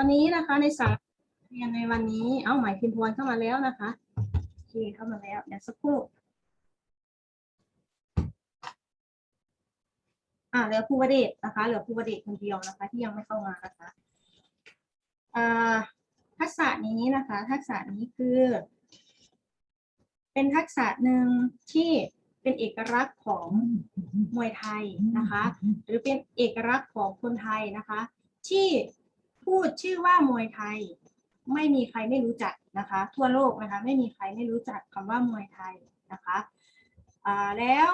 วันนี้นะคะในสาระเรียนในวันนี้ เอาหมายพิมพ์พวนเข้ามาแล้วนะคะโอเคเข้ามาแล้ว เดี๋ยวสักครู่ อ่าเหลือภูวเดชนะคะ เหลือภูวเดชคนเดียวนะคะ ที่ยังไม่เข้ามานะคะอ่าทักษะนี้นะคะ ทักษะนี้คือ เป็นทักษะหนึ่งที่เป็นเอกลักษณ์ของมวยไทยนะคะ หรือเป็นเอกลักษณ์ของคนไทยนะคะ ที่ พูดชื่อว่ามวยไทย ไม่มีใครไม่รู้จักนะคะ ทั่วโลกนะคะไม่มีใครไม่รู้จักคำว่ามวยไทยนะคะแล้ว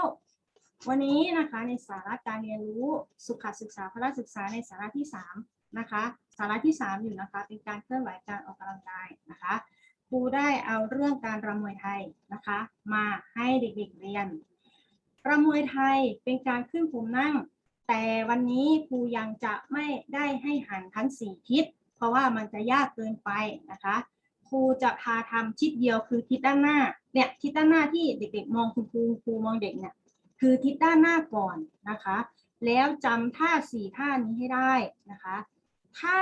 วันนี้นะคะในสาระการเรียนรู้สุขศึกษาพละศึกษาในสาระที่สามนะคะสาระที่สามอยู่นะคะ เป็นการเคลื่อนไหวการออกกำลังกายนะคะครูได้เอาเรื่องการรำมวยไทยนะคะ มาให้เด็กๆเรียนรำมวยไทยเป็นการขึ้นผมนั่ง แต่วันนี้ครูยังจะไม่ได้ให้หันทั้งสี่ทิศ เพราะว่ามันจะยากเกินไปนะคะ ครูจะพาทำทิศเดียวคือทิศด้านหน้า เนี่ยทิศด้านหน้าที่เด็กๆ มองคุณครูครูมองเด็กเนี่ยคือทิศด้านหน้าก่อนนะคะ แล้วจำท่าสี่ท่านี้ให้ได้นะคะ ถ้า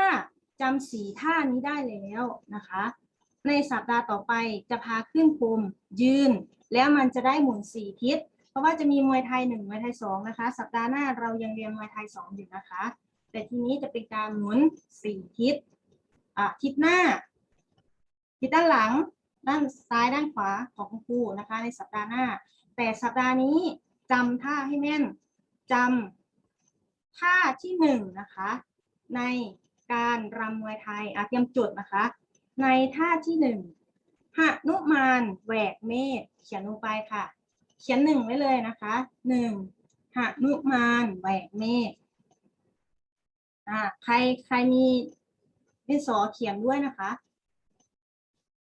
จำสี่ท่านี้ได้แล้วนะคะ ในสัปดาห์ต่อไปจะพาขึ้นพรมยืน แล้วมันจะได้หมุนสี่ทิศ เพราะว่าจะมีมวยไทยหนึ่งมวยไทยสองนะคะ สัปดาห์หน้าเรายังเรียนมวยไทยสองอยู่นะคะ แต่ทีนี้จะเป็นการหมุนสี่ทิศอะทิศหน้า ทิศด้านหลัง ด้านซ้ายด้านขวาของครูนะคะ ในสัปดาห์หน้า แต่สัปดาห์นี้จำท่าให้แม่นจำท่าที่หนึ่งนะคะ ในการรำมวยไทยอะเตรียมจดนะคะ ในท่าที่หนึ่งหนุมานแหวกเมฆเขียนลงไปค่ะ เขียนหนึ่งไว้เลยนะคะหนึ่งหนุมานแหวกเมฆอ่าใครใครมีดินสอเขียนด้วยนะคะ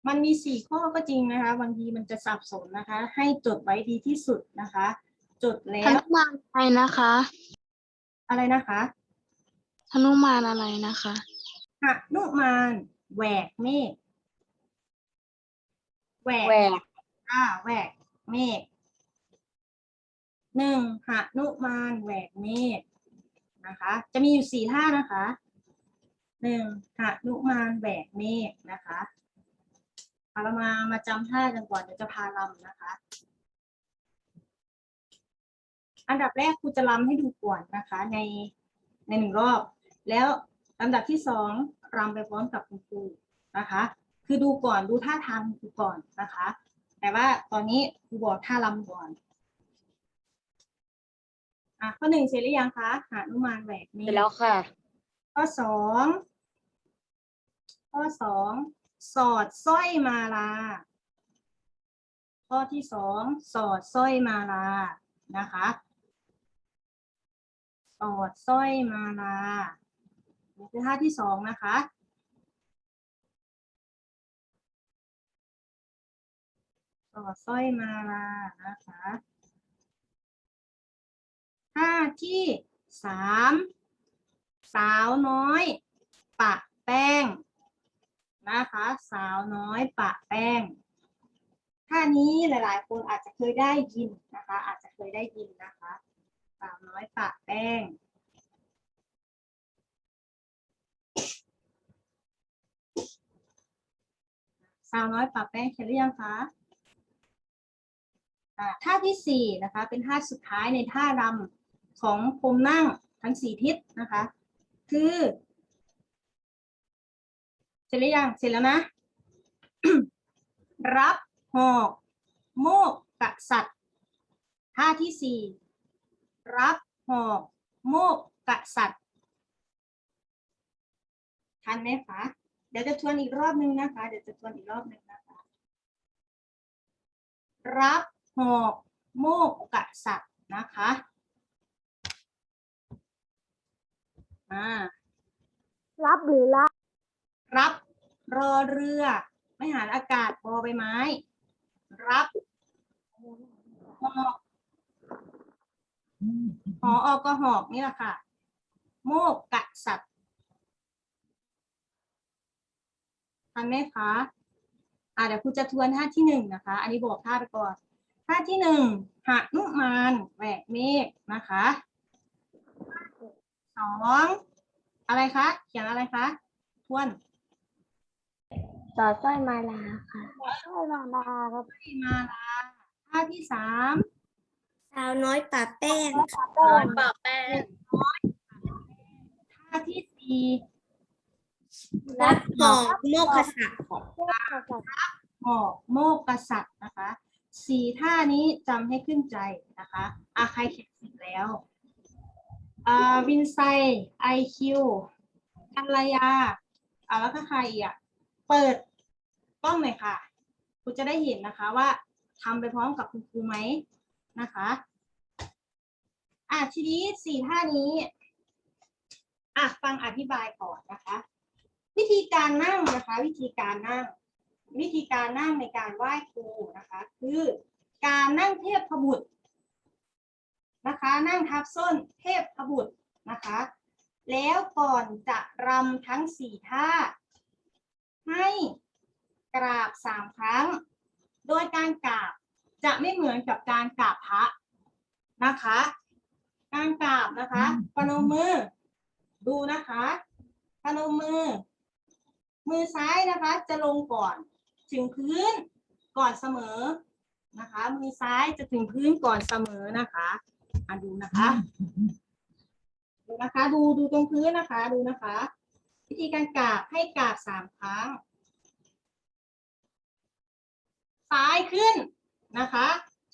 มันมีสี่ข้อก็จริงนะคะบางทีมันจะสับสนนะคะ ให้จดไว้ดีที่สุดนะคะ จดแล้ธวนุมานอะไรนะคะอะไรนะคะธนุมานอะไรนะคะหนุมานแหวกเมฆแหวกแหวกอ่าแหวกเมฆ หนึ่งหนุมานแหวกเมฆนะคะ จะมีอยู่สี่ท่านะคะหนึ่งหนุมานแหวกเมฆนะคะเอาเรามามาจำท่ากันก่อนเดี๋ยวจะพาลำนะคะ อันดับแรกครูจะลำให้ดูก่อนนะคะในในหนึ่งรอบ แล้วลำดับที่สองรำไปพร้อมกับคุณครูนะคะ คือดูก่อนดูท่าทางครูก่อนนะคะ แต่ว่าตอนนี้ครูบอกท่ารำก่อน อะข้อหนึ่งเสร็จหรือยังคะหานุมานแหวกเสนี้ร็จแล้วค่ะ ข้อสองข้อสองสอดสร้อยมาลา ข้อที่สองสอดสร้อยมาลานะคะ สอดสร้อยมาลานี่คือท่าที่สองนะคะ สอดสร้อยมาลานะคะ ท่าที่สามสาวน้อย ปะแป้งนะคะ สาวน้อยปะแป้งท่านี้หลายๆ คนอาจจะเคยได้ยินนะคะ อาจจะเคยได้ยินนะคะ สาวน้อยปะแป้งสาวน้อยปะแป้งเขียนหรือยังคะท่าที่สี่นะคะ เป็นท่าสุดท้ายในท่ารำ ของพรมนั่งทั้งสี่ทิศนะคะ คือ เสร็จหรือยังเสร็จแล้วนะ รับหอกโมกกษัตริย์ท่าที่สี่รับหอกโมกกษัตริย์ทันไหมคะเดี๋ยวจะทวนอีกรอบนึงนะคะ เดี๋ยวจะทวนอีกรอบหนึ่งนะคะ รับหอกโมกกษัตริย์นะคะ อ่า รับหรือรับรับรอเรือ ไม่หารอากาศบอใบไม้ รับหอกหออก็หอกนี่แหละค่ะ โมกกะสัตว์ทันไหมคะอ่าเดี๋ยวครูจะทวนท่าที่หนึ่งนะคะ อันนี้บอกท่าไปก่อนท่าที่หนึ่งหนุมานแหวกเมฆนะคะ สองอะไรคะเขียนอะไรคะทวนต่อสร้อยมาลาค่ะสร้อยมาลาครับที่มาลาท่าที่สามสาวน้อยป่าแป้งน้อยปะแป้งท่าที่สี่รับหอกโมกษะหอกโมกษัตริย์นะคะสี่ท่านี้จำให้ขึ้นใจนะคะอาใครเขียนเสร็จแล้วอ่า วินไซไอคิวกัลยาอ่าแล้วก็ใครอีกอะเปิดกล้องหน่อยค่ะ คุณจะได้เห็นนะคะว่าทำไปพร้อมกับคุณครูไหมนะคะอะทีนี้สี่ท่านี้อะฟังอธิบายก่อนนะคะ วิธีการนั่งนะคะ วิธีการนั่ง วิธีการนั่งในการไหว้ครูนะคะ คือการนั่งเทพบุตร นะคะ นั่งทับส้นเทพบุตรนะคะ แล้วก่อนจะรำทั้งสี่ท่า ให้กราบสามครั้ง โดยการกราบจะไม่เหมือนกับการกราบพระนะคะ การกราบนะคะประนมมือ ดูนะคะพนมมือ มือซ้ายนะคะจะลงก่อนถึงพื้นก่อนเสมอนะคะ มือซ้ายจะถึงพื้นก่อนเสมอนะคะ อะดูนะคะดูนะคะดูดูตรงพื้นนะคะดูนะคะ วิธีการกราบให้กราบสามครั้ง ซ้ายขึ้นนะคะ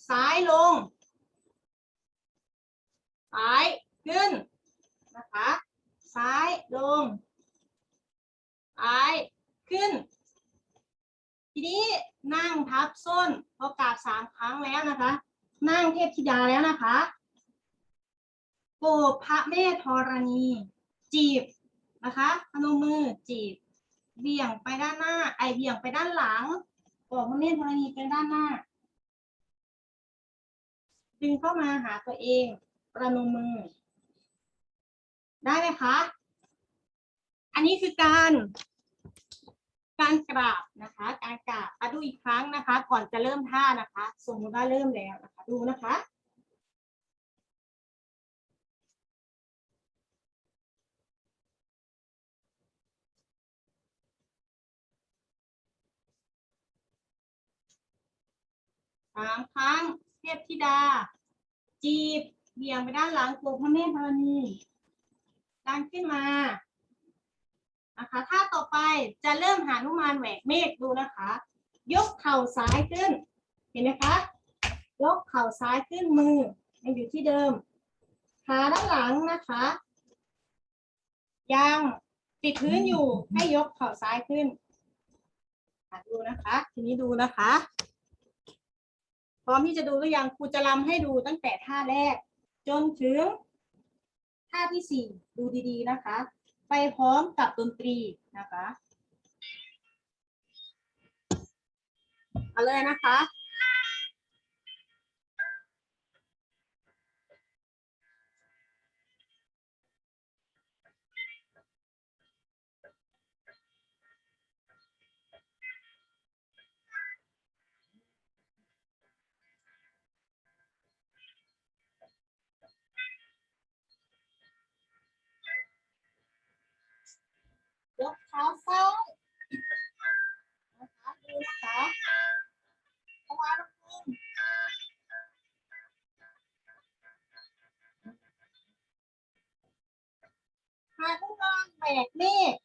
ซ้ายลง ซ้ายขึ้นนะคะ ซ้ายลง ซ้ายขึ้น ทีนี้นั่งทับส้นพอกราบสามครั้งแล้วนะคะ นั่งเทพธิดาแล้วนะคะ โกรธพระแม่ธรณี จีบนะคะพนมมือจีบเบี่ยงไปด้านหน้า ไอเบี่ยงไปด้านหลังโกรธพระแม่ธรณีไปด้านหน้า ดึงเข้ามาหาตัวเองประนมมือ ได้ไหมคะ อันนี้คือการการกราบนะคะ การกราบดูอีกครั้งนะคะ ก่อนจะเริ่มท่านะคะ สมมติว่าเริ่มแล้วนะคะ ดูนะคะ สามครั้ง เทพธิดา จีบเบี่ยงไปด้านหลังกลัวพระแม่ธรณีดันขึ้นมานะคะท่าต่อไปจะเริ่มหานุมานแหวกเมฆดูนะคะ ยกเข่าซ้ายขึ้น เห็นไหมคะ ยกเข่าซ้ายขึ้นมือยังอยู่ที่เดิมขาด้านหลังนะคะ ยังติดพื้นอยู่ให้ยกเข่าซ้ายขึ้นอะดูนะคะ ทีนี้ดูนะคะ พร้อมที่จะดูหรือยังครูจะรำให้ดูตั้งแต่ท่าแรก จนถึงท่าที่สี่ดูดีๆนะคะ ไปพร้อมกับดนตรีนะคะ เอาเลยนะคะ ยกเท้าซ้ายนะคะดูนะคะเอาวางลงพื้นหาผู้นอนแบกเมฆ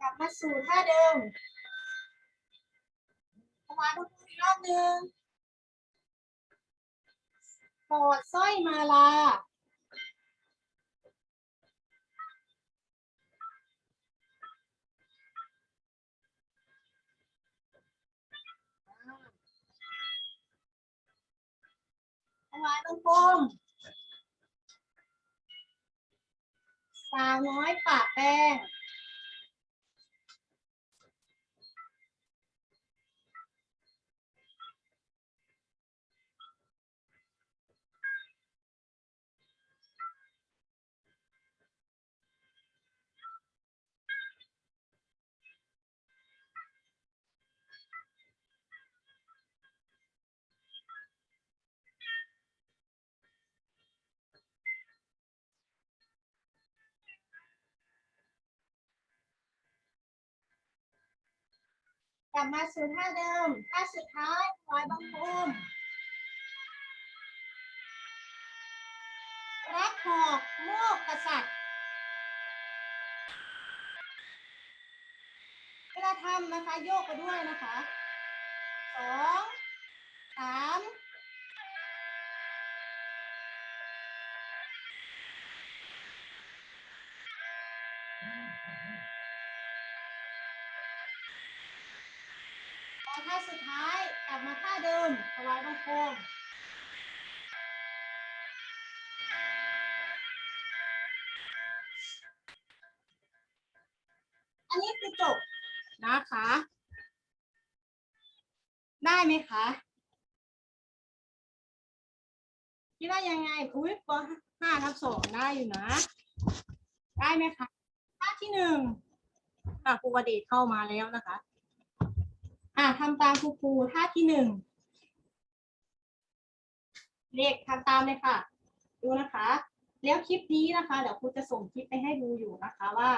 กลับมาสู่ท่าเดิมเอาวางลงพื้นอีกรอบหนึ่ง กอดสร้อยมาลาเอาไว้ตรงกลมสาวน้อยปะแป้ง ลับมาสู่ท่าเดิมท่าสุดท้ายถวายบังคมรับหอกโมกกษัตริย์เวลาทำนะคะโยกไปด้วยนะคะสองสามพอ ท่าสุดท้าย กลับมาท่าเดิมถวายบังคมอันนี้คือจบนะคะ ได้ไหมคะคิดว่ายังไงอุ้ยปห้าทับสองได้อยู่นะ ได้ไหมคะท่าที่หนึ่งอะครูประเดชเข้ามาแล้วนะคะ อะทำตามครูครูท่าที่หนึ่งเลขทำตามเลยค่ะ ดูนะคะ แล้วคลิปนี้นะคะ เดี๋ยวครูจะส่งคลิปไปให้ดูอยู่นะคะว่า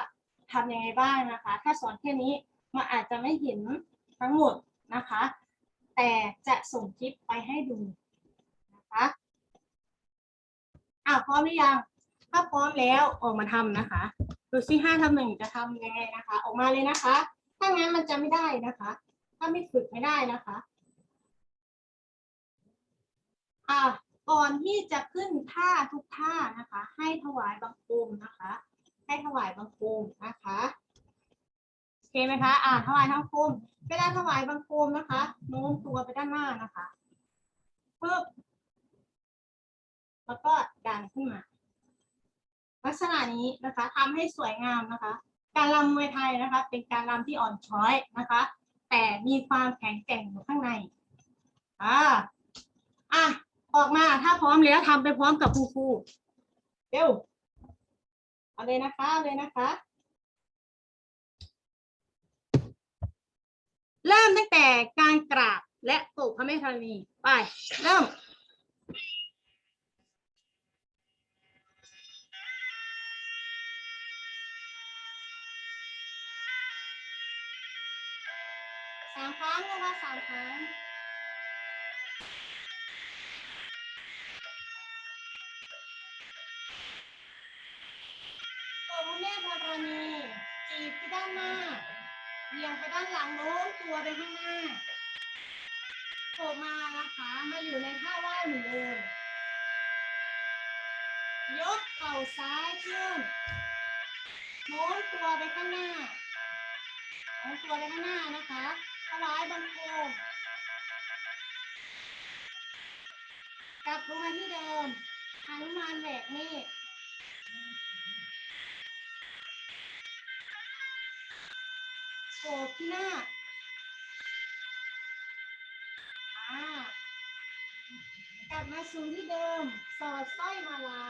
ทำยังไงบ้างนะคะ ถ้าสอนแค่นี้มันอาจจะไม่เห็นทั้งหมดนะคะ แต่จะส่งคลิปไปให้ดูนะคะอ่าพร้อมหรือยัง ถ้าพร้อมแล้วออกมาทำนะคะ ดูซิห้าทำหนึ่งจะทำยังไงนะคะ ออกมาเลยนะคะ ถ้างั้นมันจะไม่ได้นะคะ ถ้าไม่ฝึกไม่ได้นะคะอ่าก่อนที่จะขึ้นท่าทุกท่านะคะ ให้ถวายบังคมนะคะ ให้ถวายบังคมนะคะโอเคไหมคะอ่าถวายบังคมเวลาถวายบังคมนะคะโน้มตัวไปด้านหน้านะคะปึ๊บแล้วก็ดันขึ้นมา ลักษณะนี้นะคะทำให้สวยงามนะคะ การรำมวยไทยนะคะ เป็นการรำที่อ่อนช้อยนะคะ แต่มีความแข็งแกร่งอยู่ข้างในอ่าอะออกมาถ้าพร้อมแล้วทำไปพร้อมกับครูครูเร็วเอาเลยนะคะเอาเลยนะคะ เริ่มตั้งแต่การกราบและปลูกพระแม่ธรณีไป เริ่มามครั้งนะคะสามครั้งปลูกพระแม่ธรณีจีบไปด้านหน้าเบี่ยงไปด้านหลังโน้มตัวไปข้างหน้าโผล่มานะคะมาอยู่ในท่าไหว้เหมือนเดิมยกเข่าซ้ายขึ้นโน้มตัวไปข้างหน้าโน้มตัวไปข้างหน้านะคะ ถวายบังคมกลับลงมาที่เดิมหนุมานแหวกเนตรโอบที่หน้าอ่ากลับมาสู่ที่เดิม สอดสร้อยมาลา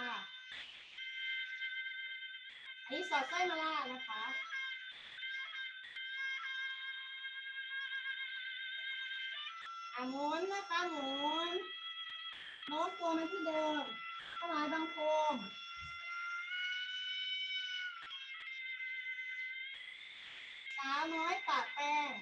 อันนี้สอดสร้อยมาลานะคะ อ่าหมุนนะคะหมุนโน้มตัวมาที่เดิมถวายบังคมสาวน้อยปากแป้ง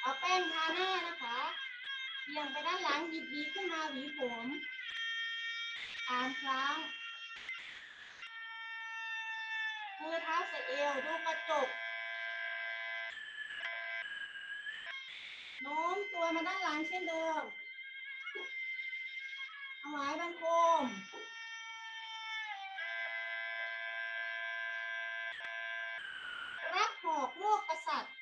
เอาแป้งทาหน้านะคะ เบี่ยงไปด้านหลังหยิบหวีขึ้นมาหวีผมสามครั้งมือเท้าใส่เอวดูกระจกโน้มตัวมาด้านหลังเช่นเดิมถวายบังคมรับหอกโลกกษัตริย์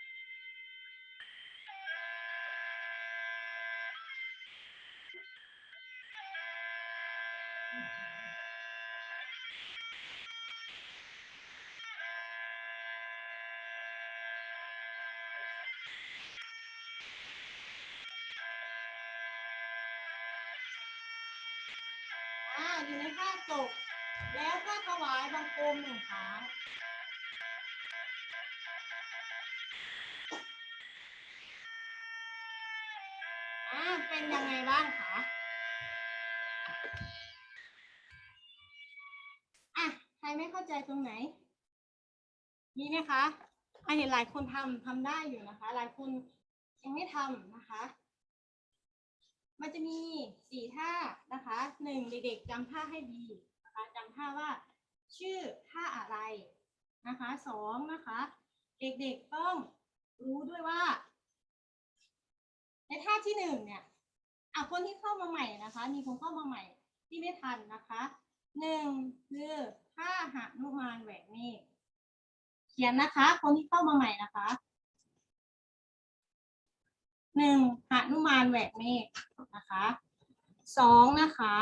อ่าอยู่ในท่าจบ แล้วก็ถวายบังคมหนึ่งครั้งเป็นยังไงบ้างคะอะใครไม่เข้าใจตรงไหน มีไหมคะอะเห็นหลายคนทำทำได้อยู่นะคะ หลายคนยังไม่ทำนะคะ มันจะมีสี่ท่านะคะหนึ่งเด็กๆจำท่าให้ดีนะคะจำท่าว่าชื่อท่าอะไรนะคะสองนะคะ เด็กๆต้องรู้ด้วยว่า ในท่าที่หนึ่งเนี่ยอะคนที่เข้ามาใหม่นะคะ มีคนเข้ามาใหม่ที่ไม่ทันนะคะหนึ่งคือท่าหนุมานแหวกเมฆเขียนนะคะ คนที่เข้ามาใหม่นะคะ หนึ่งหนุมานแหวกเมฆนะคะสองนะคะ